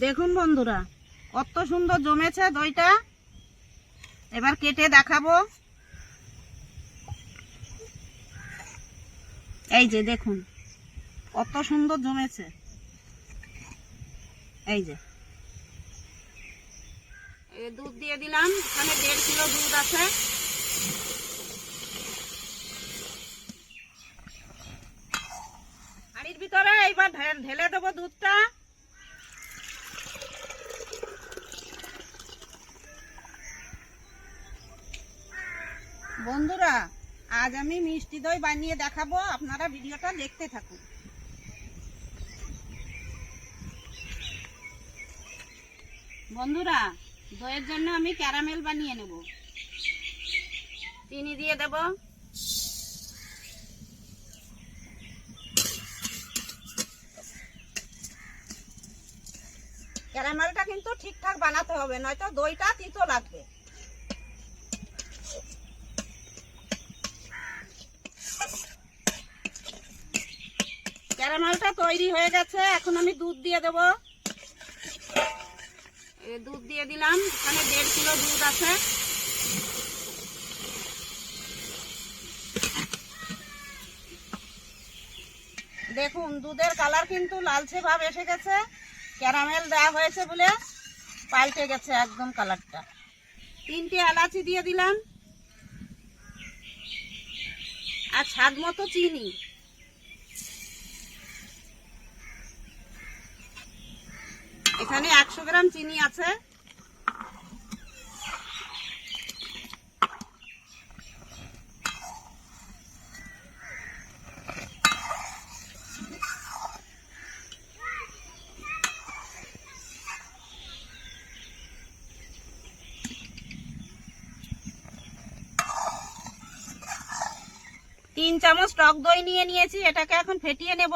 দেখুন বন্ধুরা, কত সুন্দর জমেছে দইটা। এবার কেটে দেখাবো। এই যে দেখুন, কত সুন্দর জমেছে। এই যে। দুধ দিয়ে দিলাম, এখানে দেড় কিলো দুধ আছে। হাঁড়ির ভিতরে এইবার ঢেলে দেবো দুধটা। বন্ধুরা, আজ আমি মিষ্টি দই বানিয়ে দেখাবো। আপনারা ভিডিওটা দেখতে থাকুন। বন্ধুরা, দইয়ের জন্য আমি ক্যারামেল বানিয়ে নেব। চিনি দিয়ে দেব। ক্যারামেলটা কিন্তু ঠিকঠাক বানাতে হবে, নয়তো দইটা তিতো লাগবে। ক্যারামেলটা তৈরি হয়ে গেছে, এখন আমি দুধ দিয়ে দেব। দুধ দিয়ে দিলাম, এখানে দেড় কিলো দুধ আছে। দেখুন, দুধের কালার কিন্তু লালচে ভাব এসে গেছে। ক্যারামেল দেওয়া হয়েছে বলে পাল্টে গেছে একদম কালারটা। তিনটে এলাচি দিয়ে দিলাম। আর স্বাদ মতো চিনি। এখানে একশো গ্রাম চিনি আছে। তিন চামচ টক দই নিয়ে নিয়েছি, এটাকে এখন ফেটিয়ে নেব।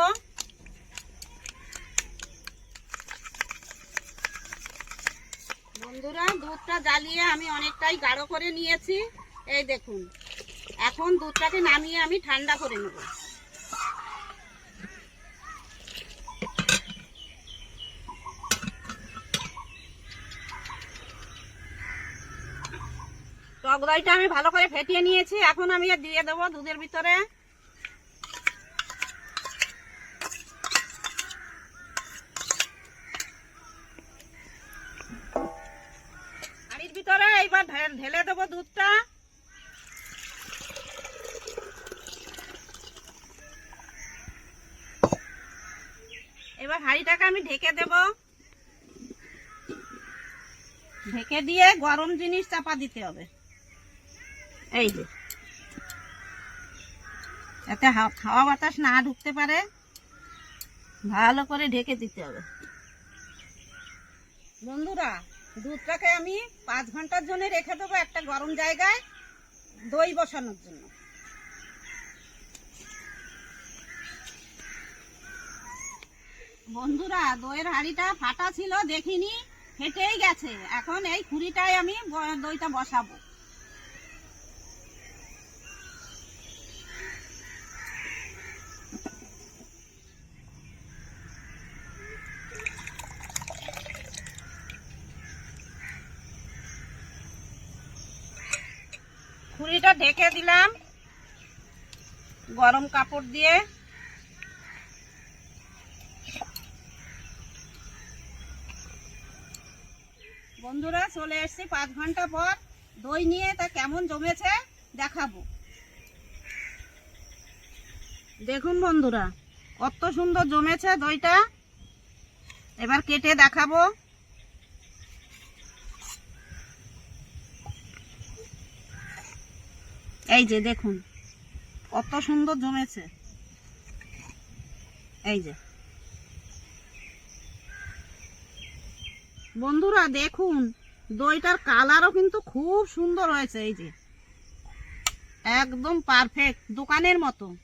বন্ধুরা, দুধটা জ্বালিয়ে আমি অনেকটাই গাঢ় করে নিয়েছি। এই দেখুন, এখন দুধটাকে নামিয়ে আমি ঠান্ডা করে নেব। টক দইটা আমি ভালো করে ফেটিয়ে নিয়েছি। এখন আমি দিয়ে দেবো দুধের ভিতরে। ঢে- ঢেলে দেবো দুধটা। এবার হাঁড়িটাকে আমি ঢেকে দেব। ঢেকে দিয়ে গরম জিনিস চাপা দিতে হবে। এই যে। হাওয়া বাতাস না ঢুকতে পারে। ভালো করে ঢেকে দিতে হবে। বন্ধুরা দুধটাকে আমি পাঁচ ঘণ্টার জন্য রেখে দেবো একটা গরম জায়গায়, দই বসানোর জন্য। বন্ধুরা, দইয়ের হাঁড়িটা ফাটা ছিল, দেখিনি, ফেটেই গেছে। এখন এই খুঁড়িটায় আমি দইটা বসাবো। খুঁড়িটা ঢেকে দিলাম। গরম কাপড় দিয়ে। বন্ধুরা, চলে এসেছি পাঁচ ঘণ্টা পর। দই নিয়ে তা কেমন জমেছে দেখাবো। দেখুন বন্ধুরা, কত সুন্দর জমেছে দইটা। এবার কেটে দেখাবো। এই যে দেখুন, কত সুন্দর জমেছে। এই যে। বন্ধুরা, দেখুন, দইটার কালারও কিন্তু খুব সুন্দর হয়েছে, এই যে। একদম পারফেক্ট দোকানের মতো।